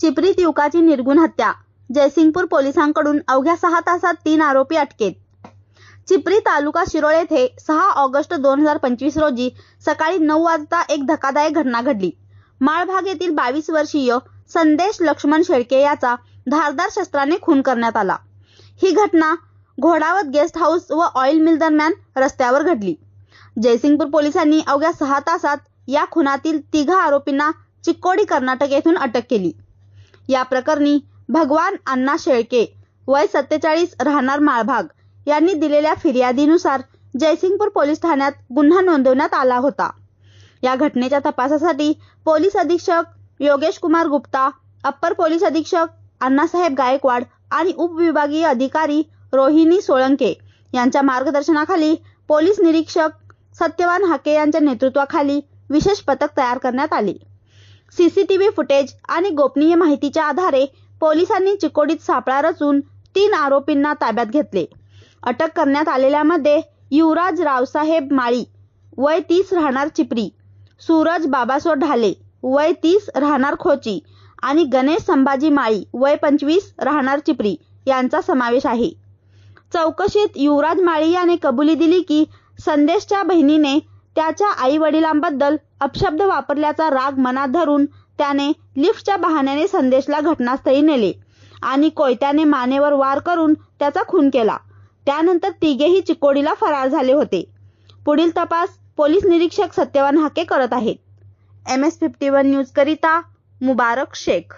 चिपरी दिवकाची निर्गुण हत्या. जयसिंगपूर पोलिसांकडून अवघ्या सहा तासात तीन आरोपी अटकेत. चिपरी तालुका शिरोळ येथे सहा ऑगस्ट दोन हजार पंचवीस रोजी सकाळी नऊ वाजता एक धकादायक घटना घडली. माळभाग येथील बावीस वर्षीय संदेश लक्ष्मण शेळके याचा धारदार शस्त्राने खून करण्यात आला. ही घटना घोडावत गेस्ट हाऊस व ऑइल मिल दरम्यान रस्त्यावर घडली. जयसिंगपूर पोलिसांनी अवघ्या सहा तासात या खुनातील तिघा आरोपींना चिक्कोडी कर्नाटक येथून अटक केली. या प्रकरणी भगवान अण्णा शेळके वय सत्तेचाळीस राहणार माळभाग यांनी दिलेल्या फिर्यादीनुसार जयसिंगपूर पोलीस ठाण्यात गुन्हा नोंदवण्यात आला होता. या घटनेच्या तपासासाठी पोलीस अधीक्षक योगेश कुमार गुप्ता अप्पर पोलीस अधीक्षक अण्णासाहेब गायकवाड आणि उपविभागीय अधिकारी रोहिणी सोळंके यांच्या मार्गदर्शनाखाली पोलीस निरीक्षक सत्यवान हाके यांच्या नेतृत्वाखाली विशेष पथक तयार करण्यात आले. सीसीटीव्ही फुटेज आणि गोपनीय माहितीच्या आधारे पोलिसांनी चिकोडीत सापळा रचून तीन आरोपींना ताब्यात घेतले. अटक करण्यात आलेल्यामध्ये युवराज रावसाहेब माळी वय तीस राहणार चिपरी सूरज बाबासो ढाले वय तीस राहणार खोची आणि गणेश संभाजी माळी वय पंचवीस राहणार चिपरी यांचा समावेश आहे. चौकशीत युवराज माळी याने कबुली दिली की संदेशच्या बहिणीने त्याच्या आई वडिलांबद्दल अपशब्द वापरल्याचा राग मनात धरून त्याने लिफ्टच्या बहाण्याने संदेशला घटनास्थळी नेले आणि कोयत्याने मानेवर वार करून त्याचा खून केला. त्यानंतर तिघेही चिकोडीला फरार झाले होते. पुढील तपास पोलीस निरीक्षक सत्यवान हाके करत आहेत. M S fifty one news करिता मुबारक शेख.